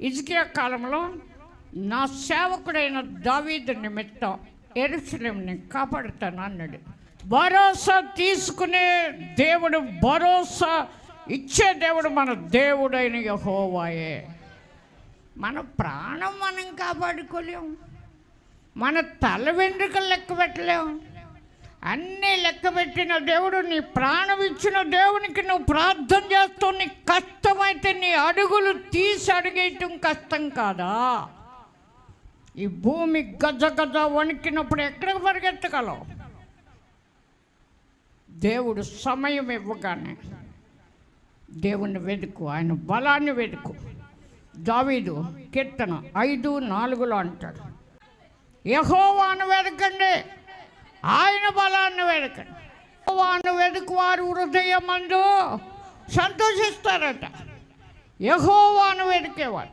ఇజ్కియా కాలంలో నా సేవకుడైన దావీదు నిమిత్తం ఎరుసలేంని కాపాడుతాను అన్నాడు. భరోసా తీసుకునే దేవుడు భరోసా ఇచ్చే దేవుడు మన దేవుడైన యహోవాయే. మన ప్రాణం మనం కాపాడుకోలేం. మన తల వెంట్రుకలు లెక్క పెట్టలేం. అన్నీ లెక్క పెట్టిన దేవుడు నీ ప్రాణం ఇచ్చిన దేవునికి నువ్వు ప్రార్థన చేస్తావు నీ కష్టమైతే నీ అడుగులు తీసి అడిగేయటం కష్టం కాదా? ఈ భూమి గజ గజ వణికినప్పుడు ఎక్కడికి పరిగెత్తగలవు? దేవుడు సమయం ఇవ్వగానే దేవుణ్ణి వెతుకు ఆయన బలాన్ని వెతుకు. దావీదు కీర్తన ఐదు నాలుగులో అంటాడు యహోవాను వెతకండి. ఆయన బలాన్ని వెడకండి యహోవాను వెతుకు వారు హృదయమందు సంతోషిస్తారట. యహోవాను వెతికేవాడు